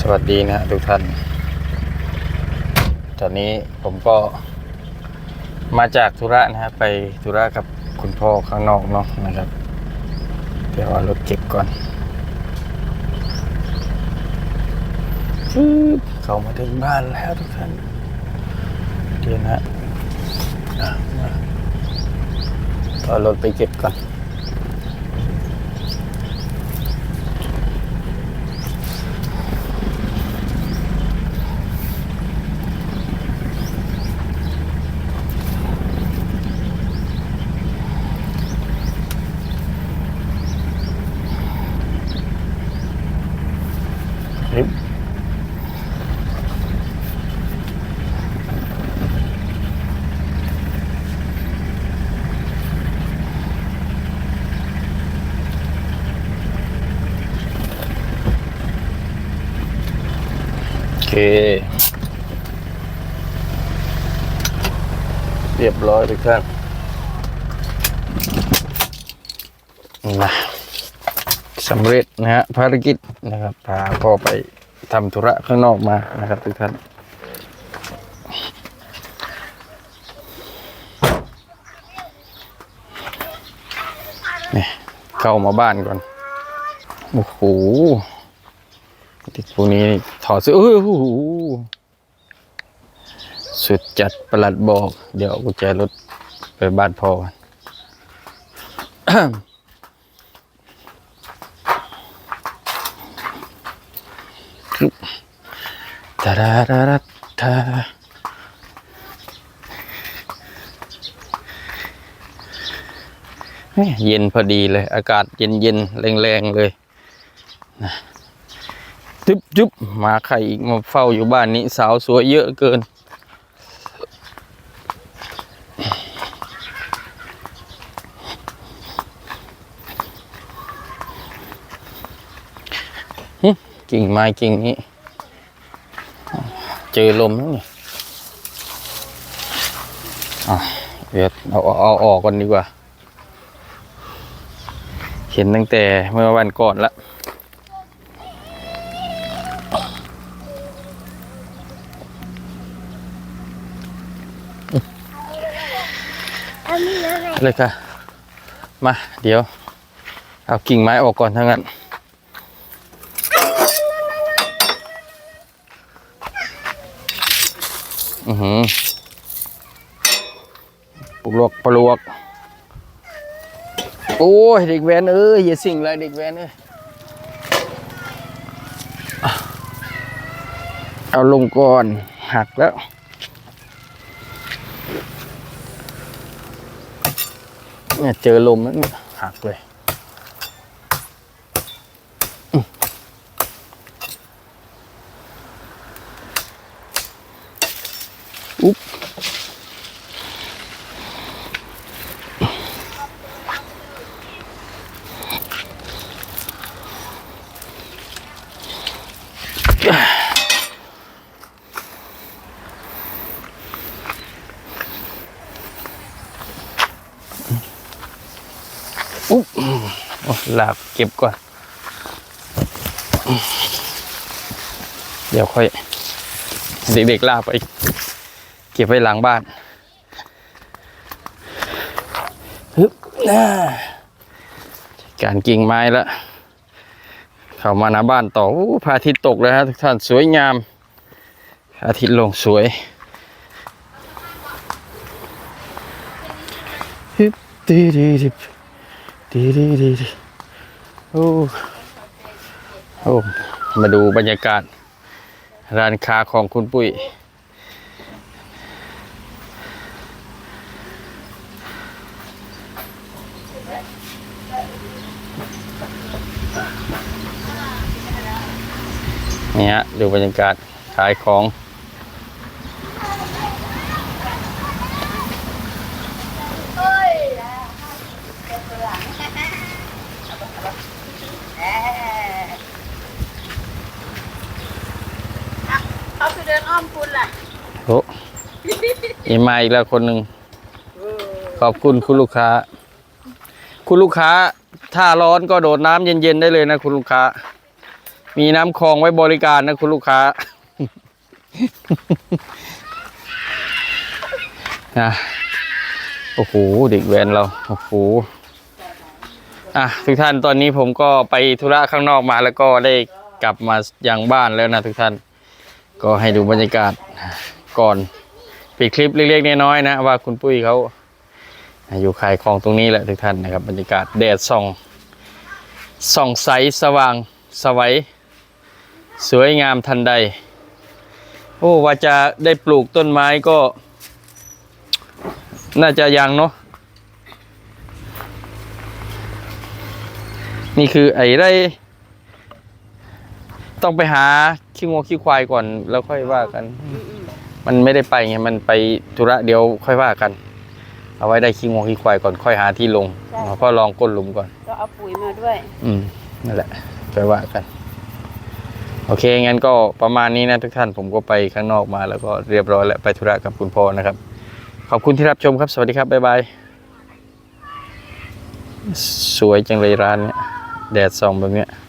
สวัสดีนะทุกท่าน ตอนนี้ผมก็มาจากธุระนะฮะไปธุระกับคุณพ่อข้างนอกเนาะนะครับ เดี๋ยวเอารถเก็บก่อนฟืบเข้ามาถึงบ้านแล้วทุกท่านเดี๋ยวนะอะมาเอารถไปเก็บก่อน เคเรียบร้อยทุกท่านนะสำเร็จนะฮะภารกิจนะครับพาพ่อไปทำธุระข้างนอกมานะครับทุกท่านนี่เข้ามาบ้านก่อน โอ้โห เด็กพวกนี้ถอดเสื้อเอ้ยโอ้โหสุดจัดประหลัดบอก เดี๋ยวกุญแจรถไปบ้านพ่อก่อนตาดาดาดาตาเย็นพอดีเลย อากาศเย็นเย็นๆแรงๆเลยนะ จุ๊บจุ๊บมาใครอีกมาเฝ้าอยู่บ้านนี้สาวสวยเยอะเกิน กิ่งไม้กิ่งนี้ เจอลมแล้วนี่เดี๋ยวเอาเอาออกก่อนดีกว่า เห็นตั้งแต่เมื่อวันก่อนละเอามีแล้ว เลยค่ะ มา เดี๋ยว เอากิ่งไม้ออกก่อนทั้งนั้นอือหือปลวกปลวก โอ้ย เด็กแวนเอ้ย อย่าสิ่งเลยเด็กแวนเอ้ย เอาลงก่อน หักแล้ว เนี่ยเจอลมแล้วเนี่ยหักเลยอืมอุ๊บอุ๊บ โอ้ลากเก็บก่อน เดี๋ยวค่อย เด็กๆลากไป เก็บไว้หลังบ้านฮึบน่าการกิ่งไม้ล้วเข้ามาหน้าบ้านต่ออพระอาทิตย์ตกแล้วฮะทุกท่านสวยงามพระอาทิตย์ลงสวยฮึบดีดีดี ดีดีดีดีโอ้โอ้มาดูบรรยากาศ ร้านค้าของคุณปุ้ยนี่ฮะดูบรรยากาศขายของ เฮ้ยเขาไปเดิน อ้อมคุณล่ะโอ้อีมาอีกแล้วคนหนึ่งขอบคุณคุณลูกค้า คุณลูกค้า ถ้าร้อนก็โดดน้ำเย็นๆได้เลยนะคุณลูกค้า มีน้ำคลองไว้บริการนะคุณลูกค้านะโอ้โหเด็กแวนเราโอ้โหอะทุกท่านตอนนี้ผมก็ไปธุระข้างนอกมาแล้วก็ได้กลับมายังบ้านแล้วนะทุกท่าน ก็ให้ดูบรรยากาศก่อนปิดคลิปเล็กๆน้อยๆนะ ว่าคุณปุ้ยเขาอยู่ขายของตรงนี้แหละทุกท่านนะครับ บรรยากาศแดดส่องส่องใสสว่างสวัยสวยงามทันใด โอ้ว่าจะได้ปลูกต้นไม้ก็ น่าจะยังเนาะนี่คือไอ้ไร ต้องไปหาขี้งวขี้ควายก่อนแล้วค่อยว่ากัน มันไม่ได้ไปไงมันไปธุระเดี๋ยวค่อยว่ากัน เอาไว้ได้ขี้งวขี้ควายก่อนค่อยหาที่ลงเพราะลองก้นหลุมก่อนก็เอาปุ๋ยมาด้วย อืมนั่นแหละไปว่ากัน โอเคงั้นก็ประมาณนี้นะทุกท่านผมก็ไปข้างนอกมาแล้วก็เรียบร้อยแล้วไปธุระกับคุณพ่อนะครับ ขอบคุณที่รับชมครับ สวัสดีครับบ๊ายบายสวยจังเลยร้านเนี้ยแดดส่องแบบเนี้ยอ